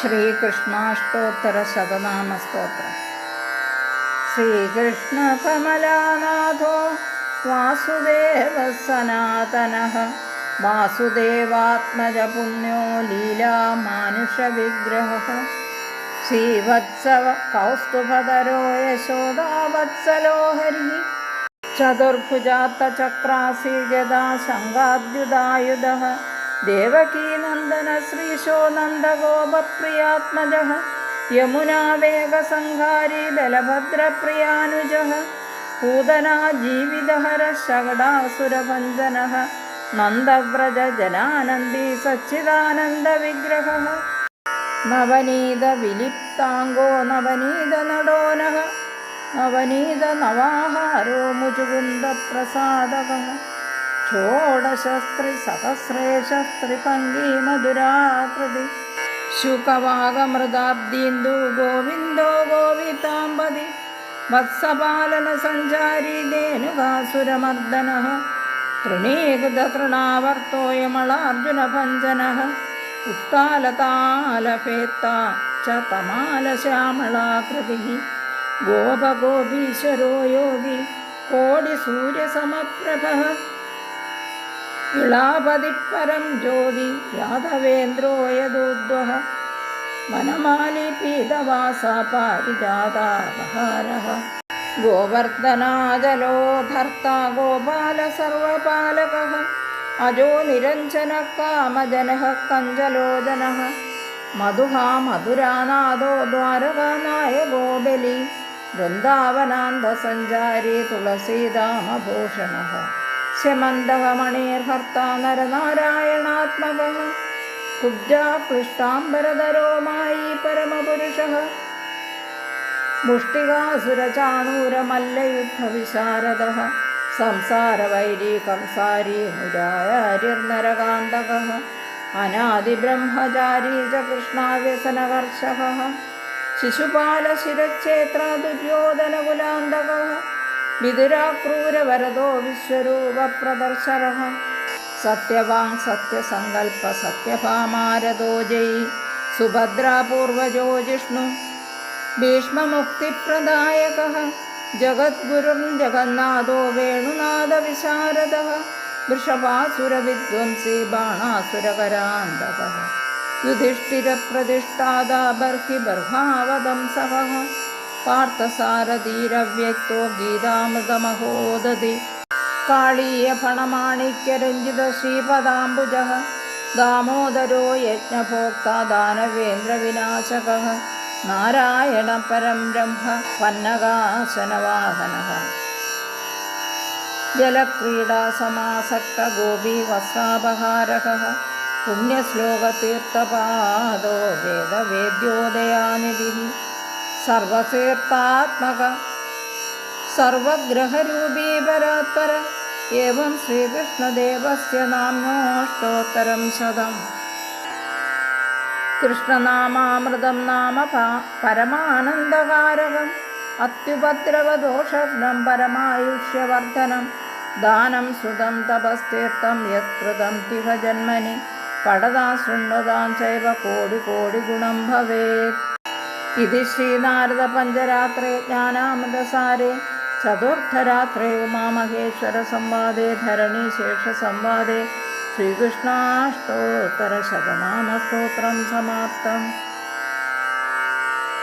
ശ്രീകൃഷ്ണാഷ്ടോത്തരശതനാമസ്തോത്രം. ശ്രീകൃഷ്ണകമലാനാഥോ വാസുദേവ സനാതന വാസുദേവാത്മജ പുണ്യോ ലീലാമാനുഷവിഗ്രഹ. ശ്രീവത്സവ കൗസ്തുഭതരോ യശോദാവത്സലോ ഹരി ചതുർഭുജാത്തചക്രാസി ഗദാ ശങ്കാദ്യുതായുധ ദേവകീനന്ദന ശ്രീശോ നന്ദഗോപപ്രിയാത്മജ യമുനാവേഗസംഹാരി ബലഭദ്രപ്രിയാനുജ. പൂതനാ ജീവിതഹര ശകടാസുരഭഞ്ജന. നന്ദവ്രജ ജനാനന്ദി സച്ചിദാനന്ദവിഗ്രഹ നവനീത വിലിപ്താംഗോ നവനീത നടോന നവനീത നവാഹാരോ മുചുകുന്ദ പ്രസാദക ഷോഡശസ്ത്രി സഹസ്രേശസ്ത്രിപങ്കി മധുരാകൃതി ശുകവാഗമൃതാബ്ദീന്ദു ഗോവിന്ദോ ഗോവിതാംബതി വത്സപാലന സഞ്ചാരി ധേനുകാസുരമർദ്ദന തൃണീകൃതൃണാവർത്തോയമളാർജുനഭഞ്ജന ഉത്താലതാലഭേത്ത ച തമാലശ്യാമളാകൃതി ഗോപഗോപീശ്വരോ യോഗി കോടിസൂര്യസമപ്രഭ ഇളാപതിപ്പരം ജ്യോതി യാദവേന്ദ്രോ യദൂദ്വഹ വനമാലി പീതവാസ പാരിജാതാപഹാര ഗോവർദ്ധനാജലോ ധർത്ത ഗോപാല സർവപാലക അജോ നിരഞ്ജന കാമജന കഞ്ചലോചന മധുഹാ മധുരാനാദോ ദ്വാരകാനായകോ ബലി വൃന്ദാവനാന്തസഞ്ചാരി തുളസീദാമഭൂഷണ ശമന്തക മണിർഹർത്ത നരനാരായണാത്മക കുബ്ജാക്ലിഷ്ടാംബരധരോമായി പരമപുരുഷ മുഷ്ടികാസുരചാണൂരമല്ലയുദ്ധവിശാരദ സംസാരവൈരീ കംസാരി മുരാരിർനരകാന്തക അനാദിബ്രഹ്മചാരീ ച കൃഷ്ണാവ്യസനകർഷക ശിശുപാലശിരക്ഷേത്ര ദുര്യോധനകുലാന്തക വിതുരാക്രൂരവരദോ വിശ്വരൂപപ്രദർശന സത്യവാങ് युधिष्ठिरप्रतिष्ठादा സത്യഭാമാരദോ ജയി പാർത്ഥസാരധീരവ്യക്തോ ഗീതാമൃതമഹോദതി കാളീയ ഫണമാണിക്യരഞ്ജിത ശ്രീപദാംബുജ. ദാമോദരോ യജ്ഞഭോക്ത ദാനവേന്ദ്രവിനാശക. നാരായണ പരം ബ്രഹ്മ പന്നകാസനവാഹന. ജലക്രീഡാസമാസക്ത ഗോപി വസ്ത്രാപഹാരക പുണ്യശ്ലോകതീർത്ഥപാദോ വേദവേദ്യോദയാനിധി. സർവതീർത്ഥാത്മക സർവഗ്രഹരൂപീ പരാത്പര നാമ്നോഷ്ടോത്തരം ശതം. കൃഷ്ണനാമാമൃതം നാമ പരമാനന്ദകാരകം അത്യുപദ്രവദോഷഘ്നം പരമായുഷ്യവർദ്ധനം ദാനം സുതം തപസ്തീർത്ഥം യത്കൃതം തിഹ ജന്മനി പടതാ ശൃണ്വതാം ചൈവ കോടി കോടി ഗുണം ഭവേത്. ഇതി ശ്രീനാരദ പഞ്ചരാത്രേ ജ്ഞാനാമൃതസാരേ. ചതുർത്ഥരാത്രേ ഉമാമഹേശ്വര സംവാദേ ധരണി ശേഷ സംവാദേ ശ്രീകൃഷ്ണാഷ്ടോത്തര ശതനാമസ്തോത്രം സമാപ്തം.